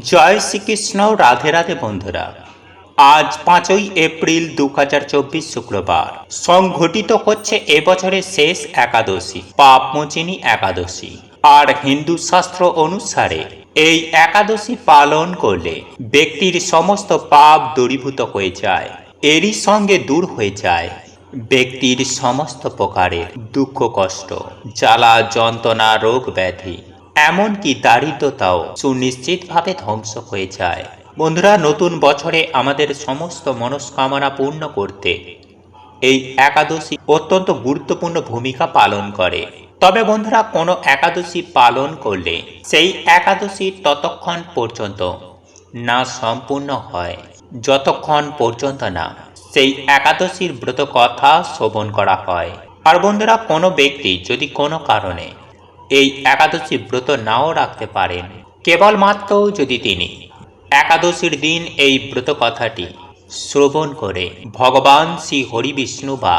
জয় শ্রীকৃষ্ণ, রাধে রাধে বন্ধুরা। আজ পাঁচই এপ্রিল দু হাজার চব্বিশ শুক্রবার। সংঘটিত হচ্ছে এবছরের শেষ একাদশী পাপমোচিনী একাদশী। আর হিন্দু শাস্ত্র অনুসারে এই একাদশী পালন করলে ব্যক্তির সমস্ত পাপ দূরীভূত হয়ে যায়। এরই সঙ্গে দূর হয়ে যায় ব্যক্তির সমস্ত প্রকারের দুঃখ কষ্ট, জ্বালা, যন্ত্রণা, রোগ ব্যাধি। এমনকি দারিদ্রতাও সুনিশ্চিতভাবে ধ্বংস হয়ে যায়। বন্ধুরা, নতুন বছরে আমাদের সমস্ত মনস্কামনা পূর্ণ করতে এই একাদশী অত্যন্ত গুরুত্বপূর্ণ ভূমিকা পালন করে। তবে বন্ধুরা, কোনো একাদশী পালন করলে সেই একাদশী ততক্ষণ পর্যন্ত না সম্পূর্ণ হয়। যতক্ষণ পর্যন্ত না সেই একাদশীর ব্রত কথা শ্রবণ করা হয়। আর বন্ধুরা, কোনো ব্যক্তি যদি কোনো কারণে এই একাদশী ব্রত নাও রাখতে পারেন। কেবলমাত্র যদি তিনি একাদশীর দিন এই ব্রত কথাটি শ্রবণ করে। ভগবান শ্রী হরি বিষ্ণু বা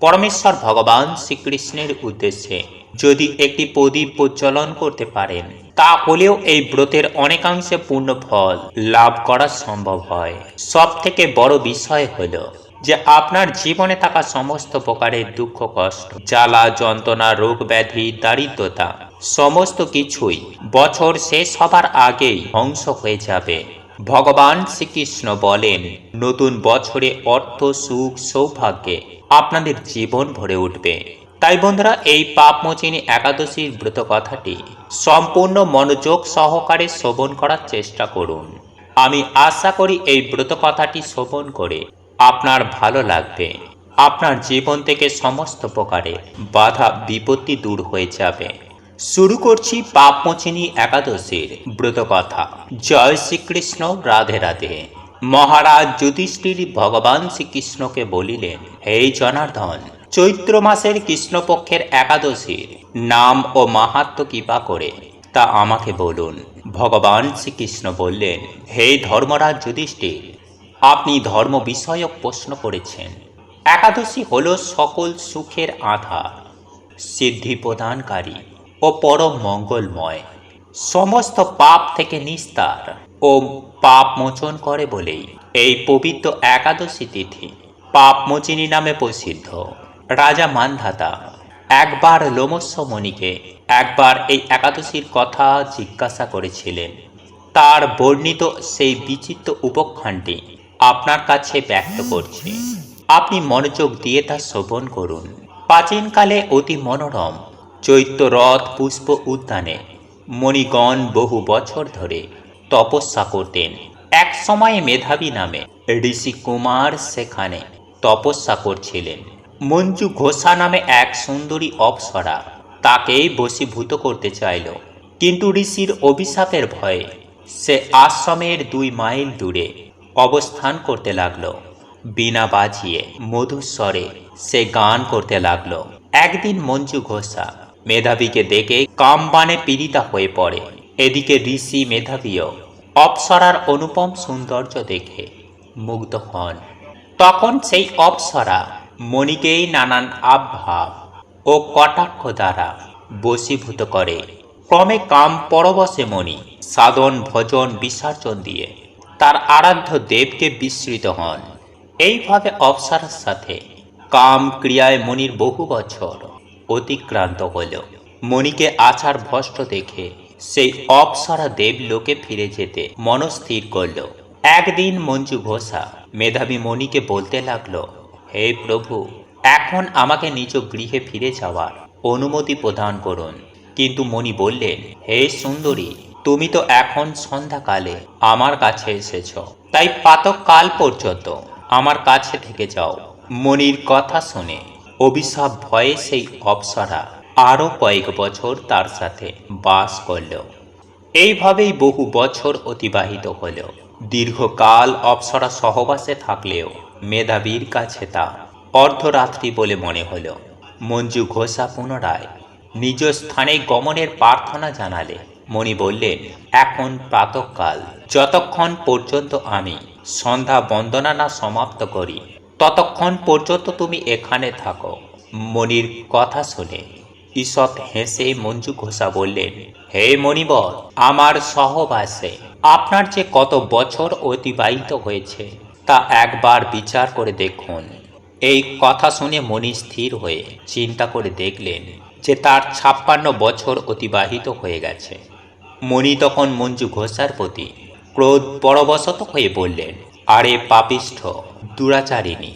পরমেশ্বর ভগবান শ্রীকৃষ্ণের উদ্দেশ্যে যদি একটি প্রদীপ প্রজ্বলন করতে পারেন, তাহলেও এই ব্রতের অনেকাংশে পূর্ণ ফল লাভ করা সম্ভব হয়। সব থেকে বড় বিষয় হলো যে আপনার জীবনে থাকা সমস্ত প্রকারের দুঃখ, কষ্ট, জ্বালা, যন্ত্রণা, রোগ ব্যাধি, দারিদ্রতা, সমস্ত কিছুই বছর শেষ হবার আগেই ধ্বংস হয়ে যাবে। ভগবান শ্রীকৃষ্ণ বলেন, নতুন বছরে অর্থ, সুখ, সৌভাগ্যে আপনাদের জীবন ভরে উঠবে। তাই বন্ধুরা, এই পাপমোচিনী একাদশীর ব্রত কথাটি সম্পূর্ণ মনোযোগ সহকারে শ্রবণ করার চেষ্টা করুন। আমি আশা করি এই ব্রত কথাটি শ্রবণ করে আপনার ভালো লাগবে। আপনার জীবন থেকে সমস্ত প্রকারে বাধা, বিপত্তি দূর হয়ে যাবে। শুরু করছি পাপমোচিনী একাদশীর ব্রত কথা। জয় শ্রীকৃষ্ণ, রাধে রাধে। মহারাজ যুধিষ্ঠির ভগবান শ্রীকৃষ্ণকে বলিলেন, হে জনার্দন, চৈত্র মাসের কৃষ্ণপক্ষের একাদশীর নাম ও মাহাত্ম কৃপা করে তা আমাকে বলুন। ভগবান শ্রীকৃষ্ণ বললেন, হে ধর্মরাজ যুধিষ্ঠির আপনি ধর্ম বিষয়ক প্রশ্ন করেছেন। একাদশী হল সকল সুখের আধার, সিদ্ধি প্রদানকারী ও পরম মঙ্গলময়, সমস্ত পাপ থেকে নিস্তার ও পাপ মোচন করে বলেই এই পবিত্র একাদশী তিথি পাপ মোচিনী নামে প্রসিদ্ধ। রাজা মানধাতা একবার লোমস্য মণিকে একবার এই একাদশীর কথা জিজ্ঞাসা করেছিলেন। তার বর্ণিত সেই বিচিত্র উপখ্যানটি আপনার কাছে ব্যক্ত করছি। আপনি মনোযোগ দিয়ে তা শ্রবণ করুন। প্রাচীনকালে অতি মনোরম চৈত্য রথ পুষ্প উদ্যানে মণিগণ বহু বছর ধরে তপস্যা করতেন। এক সময়ে মেধাবী নামে ঋষি কুমার সেখানে তপস্যা করছিলেন। মঞ্জু ঘোষা নামে এক সুন্দরী অপ্সরা তাকেই বশীভূত করতে চাইল। কিন্তু ঋষির অভিশাপের ভয়ে সে আশ্রমের দুই মাইল দূরে অবস্থান করতে লাগল। বিনা বাজিয়ে মধুস্বরে সে গান করতে লাগল। একদিন মঞ্জু ঘোষা মেধাবীকে দেখে কামবানে পীড়িতা হয়ে পড়ে। এদিকে ঋষি মেধাবীও অপ্সরার অনুপম সৌন্দর্য দেখে মুগ্ধ হন। তখন সেই অপ্সরা মণিকেই নানান আবভাব ও কটাক্ষ দ্বারা বশীভূত করে। ক্রমে কাম পরবশে মণি সাধন, ভজন, বিসর্জন দিয়ে তার আরাধ্য দেবকে বিস্মৃত হন। এইভাবে অপ্সরার সাথে কাম ক্রিয়ায় মণির বহু বছর অতিক্রান্ত হল। মণিকে আচার ভষ্ট দেখে সেই অপ্সরা দেব লোকে ফিরে যেতে মনস্থির করল। একদিন মঞ্জু ঘোষা মেধাবী মণিকে বলতে লাগল, হে প্রভু, এখন আমাকে নিজ গৃহে ফিরে যাওয়ার অনুমতি প্রদান করুন। কিন্তু মণি বললেন, হে সুন্দরী তুমি তো এখন সন্ধ্যাকালে আমার কাছে এসেছ। তাই পাতক কাল পর্যন্ত আমার কাছে থেকে যাও। মনির কথা শুনে অভিশাপ ভয়ে সেই অপ্সরা আরও কয়েক বছর তার সাথে বাস করল। এইভাবেই বহু বছর অতিবাহিত হল। দীর্ঘকাল অপ্সরা সহবাসে থাকলেও মেধাবীর কাছে তা অর্ধরাত্রি বলে মনে হল। মঞ্জু ঘোষা পুনরায় নিজ স্থানে গমনের প্রার্থনা জানালে মণি বললেন এখন প্রাতকাল। যতক্ষণ পর্যন্ত আমি সন্ধ্যা বন্দনা না সমাপ্ত করি, ততক্ষণ পর্যন্ত তুমি এখানে থাকো। মণির কথা শুনে ঈষৎ হেসে মঞ্জু ঘোষা বললেন, হে মণিবর, আমার সহবাসে আপনার যে কত বছর অতিবাহিত হয়েছে, তা একবার বিচার করে দেখুন। এই কথা শুনে মণি স্থির হয়ে চিন্তা করে দেখলেন যে তার ছাপ্পান্ন বছর অতিবাহিত হয়ে গেছে। মণি তখন মঞ্জু ঘোষার প্রতি ক্রোধ পরবশত হয়ে বললেন, আরে পাপিষ্ঠ, দুরাচারিণী,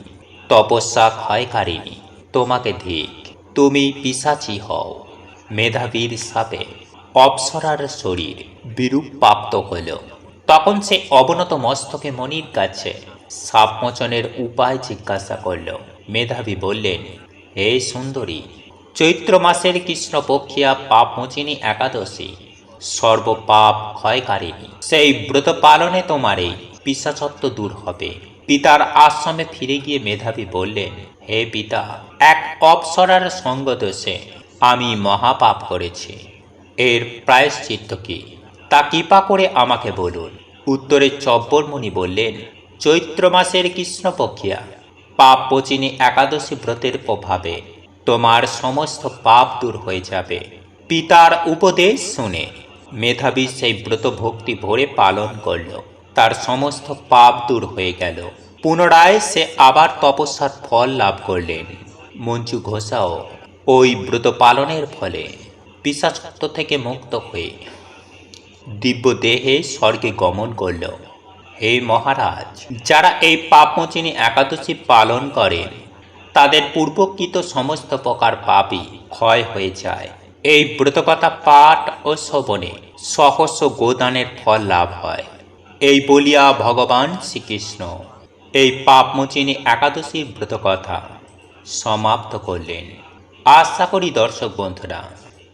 তপস্যা ক্ষয়কারিণী, তোমাকে ধিক, তুমি পিসাচি হও। মেধাবীর সাপে অপসরার শরীর বিরূপ প্রাপ্ত হইল তখন সে অবনত মস্তকে মনির কাছে সাপমোচনের উপায় জিজ্ঞাসা করল। মেধাবী বললেন, হে সুন্দরী, চৈত্র মাসের কৃষ্ণপক্ষিয়া পাপমোচিনী একাদশী সর্বপাপ ক্ষয়কারিণী। সেই ব্রত পালনে তোমার এই পিসাচত্ব দূর হবে। পিতার আশ্রমে ফিরে গিয়ে মেধাবী বললেন, হে পিতা, এক অপসরার সঙ্গ দোষে আমি মহাপাপ করেছি। এর প্রায়শ্চিত্ত কি? তা কৃপা করে আমাকে বলুন। উত্তরে চব্বরমণি বললেন, চৈত্র মাসের কৃষ্ণপক্ষিয়া পাপ পচিনী একাদশী ব্রতের প্রভাবে তোমার সমস্ত পাপ দূর হয়ে যাবে। পিতার উপদেশ শুনে মেধাবী সেই ব্রত ভক্তি ভরে পালন করল। তার সমস্ত পাপ দূর হয়ে গেল। পুনরায় সে আবার তপস্যার ফল লাভ করলেন। মঞ্জু ঘোষাও, ওই ব্রত পালনের ফলে পিসাচত্ব থেকে মুক্ত হয়ে দিব্য দেহে স্বর্গে গমন করল। হে মহারাজ, যারা এই পাপমোচিনী একাদশী পালন করেন, তাদের পূর্বকৃত সমস্ত প্রকার পাপই ক্ষয় হয়ে যায়। এই ব্রতকথা পাঠ ও শ্রবণে সহস্র গোদানের ফল লাভ হয়। এই বলিয়া ভগবান শ্রীকৃষ্ণ এই পাপমোচিনী একাদশীর ব্রতকথা সমাপ্ত করলেন। আশা করি দর্শক বন্ধুরা,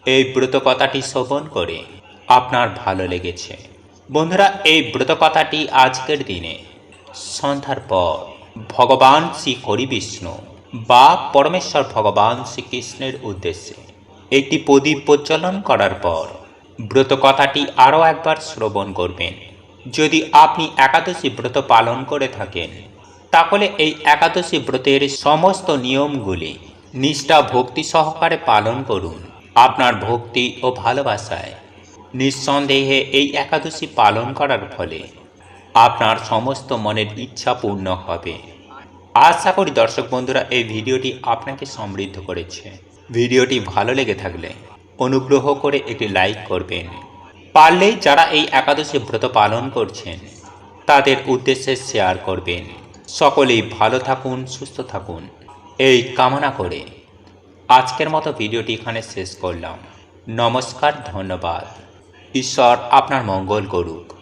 এই ব্রতকথাটি শ্রবণ করে আপনার ভালো লেগেছে। বন্ধুরা, এই ব্রতকথাটি আজকের দিনে সন্ধ্যার পর ভগবান শ্রী হরি বিষ্ণু বা পরমেশ্বর ভগবান শ্রীকৃষ্ণের উদ্দেশ্যে একটি প্রদীপ প্রজ্বলন করার পর, ব্রত কথাটি আরও একবার শ্রবণ করবেন। যদি আপনি একাদশী ব্রত পালন করে থাকেন, তাহলে এই একাদশী ব্রতের সমস্ত নিয়মগুলি নিষ্ঠা ভক্তি সহকারে পালন করুন আপনার ভক্তি ও ভালোবাসায়। নিঃসন্দেহে এই একাদশী পালন করার ফলে আপনার সমস্ত মনের ইচ্ছা পূর্ণ হবে। আশা করি দর্শক বন্ধুরা, এই ভিডিওটি আপনাকে সমৃদ্ধ করেছে। ভিডিওটি ভালো লেগে থাকলে অনুগ্রহ করে একটি লাইক করবেন। পারলেই যারা এই একাদশী ব্রত পালন করছেন, তাদের উদ্দেশ্যে শেয়ার করবেন। সকলেই ভালো থাকুন, সুস্থ থাকুন। এই কামনা করে আজকের মতো ভিডিওটি এখানে শেষ করলাম। নমস্কার, ধন্যবাদ। ঈশ্বর আপনার মঙ্গল করুক।